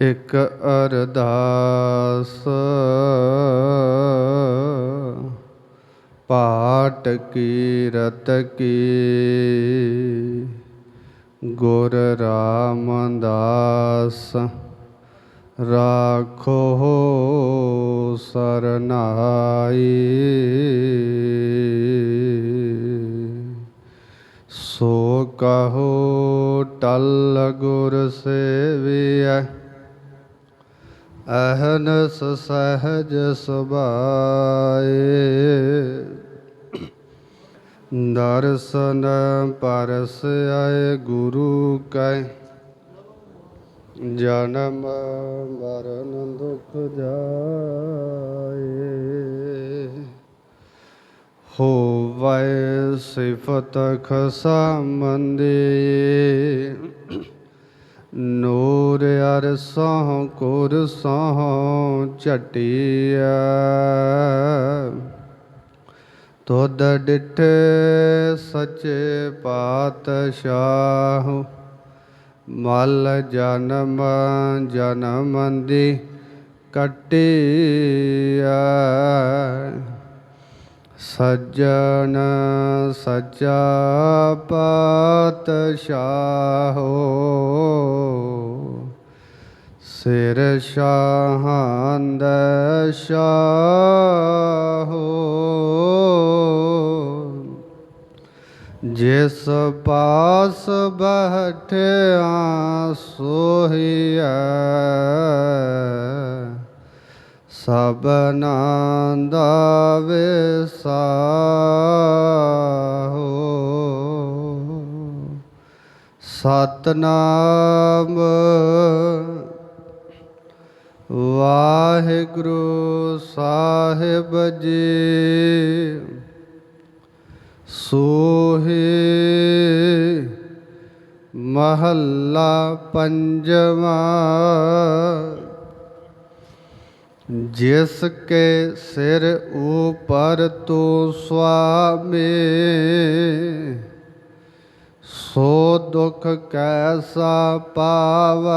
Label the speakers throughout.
Speaker 1: ਇਕ ਅਰਦਾਸ। ਪਾਟ ਕੀ ਰਤ ਕੀ। ਗੁਰ ਰਾਮਦਾਸ ਰਾਖੋ ਸਰਨਾਈ। ਸੋ ਕਹੋ ਟਲ ਗੁਰ ਸੇਵੀਐ ਅਹਨਸ ਸਹਜ ਸੁਭਾਏ। ਦਰਸ਼ਨ ਪਰਸ ਆਏ ਗੁਰੂ ਕੈ। ਜਨਮ ਮਰਨ ਦੁਖ ਜਾਏ। ਹੋਵੈ ਸਿਫਤ ਖਸਮੰਦੇ ਨੂਰ ਅਰਸੋਂ ਕੁਰਸੋਂ ਝਟਿਆ ਤੁਧ ਡਿਠੇ ਸਚੇ ਪਾਤਸ਼ਾਹ, ਮਲ ਜਨਮ ਜਨਮ ਦੀ ਕਟਿਆ ਸੱਜਣ ਸੱਚਾ ਪਾਤਸ਼ਾਹੋ ਸਿਰ ਸ਼ਾਹੰਦ ਸ਼ਾਹੋ ਜਿਸ ਪਾਸ ਬਹਿਠਿਆ ਸੋਹੀਐ ਸਭਨਾ ਦਾ ਵਿਸਾਹੋ ਸਤਨਾਮ ਵਾਹਿਗੁਰੂ ਸਾਹਿਬ ਜੀ। ਸੋਹੇ ਮਹੱਲਾ ਪੰਜਵਾ। ਜਿਸ ਕੇ ਸਿਰ ਉਪਰ ਤੂੰ ਸੁਆਮੀ, ਸੋ ਦੁਖ ਕੈਸਾ ਪਾਵੈ।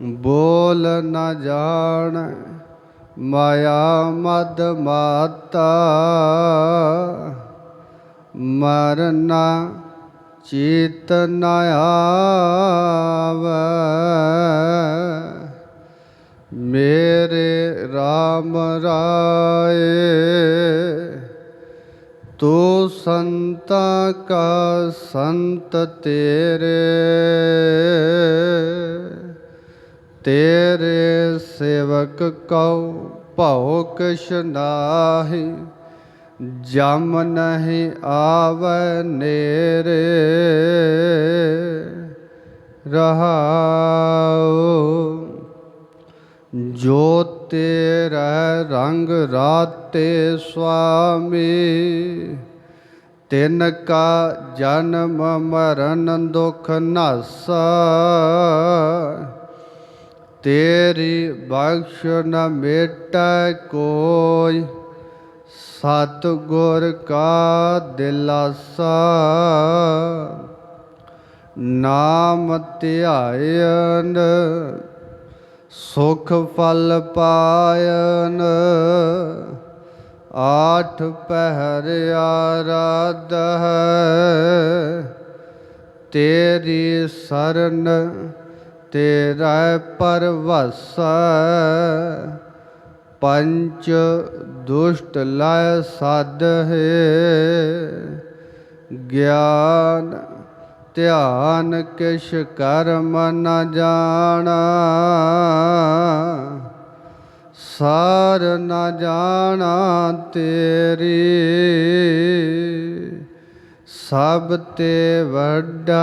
Speaker 1: ਬੋਲ ਨ ਜਾਣ, ਮਾਇਆ ਮਦ ਮਾਤਾ। ਮਰਨਾ ਚੀਤ ਨ ਆਵੈ। ਮੇਰੇ RAM ਰਾਏ, ਤੂੰ ਸੰਤਾ ਕਾ ਸੰਤ ਤੇਰੇ। ਤੇਰੇ ਸੇਵਕ ਕਉ ਭਉ ਕਿਛ ਨਾਹੀ, ਜਮ ਨਹੀਂ ਆਵੈ ਨੇਰੇ, ਰਹਾਉ। ਜੋ ਤੇਰਾ ਰੰਗ ਰਾਤੇ ਸੁਆਮੀ, ਤਿਨ ਕਾ ਜਨਮ ਮਰਨ ਦੁਖ ਨਾਸਾ। ਤੇਰੀ ਬਖਸ਼ ਨ ਮੇਟੈ ਕੋਈ ਸਤ ਗੁਰ ਕਾ ਦਿਲਾਸਾ। ਨਾਮ ਧਿਆਇਨ, ਸੁਖ ਫਲ ਪਾਇਨ। ਆਠ ਪਹਿਰ ਆਰਾਧ ਹੈ ਤੇਰੀ ਸਰਨ ਤੇਰਾ ਪਰਵਸ ਪੰਚ ਦੁਸ਼ਟ ਲੈ ਸਾਧ ਹੈ। ਗਿਆਨ, ਧਿਆਨ ਕਿਛ ਕਰਮ ਨ ਜਾਣਾ, ਸਾਰ ਨ ਜਾਣਾ ਤੇਰੀ। ਸਭ ਤੇ ਵੱਡਾ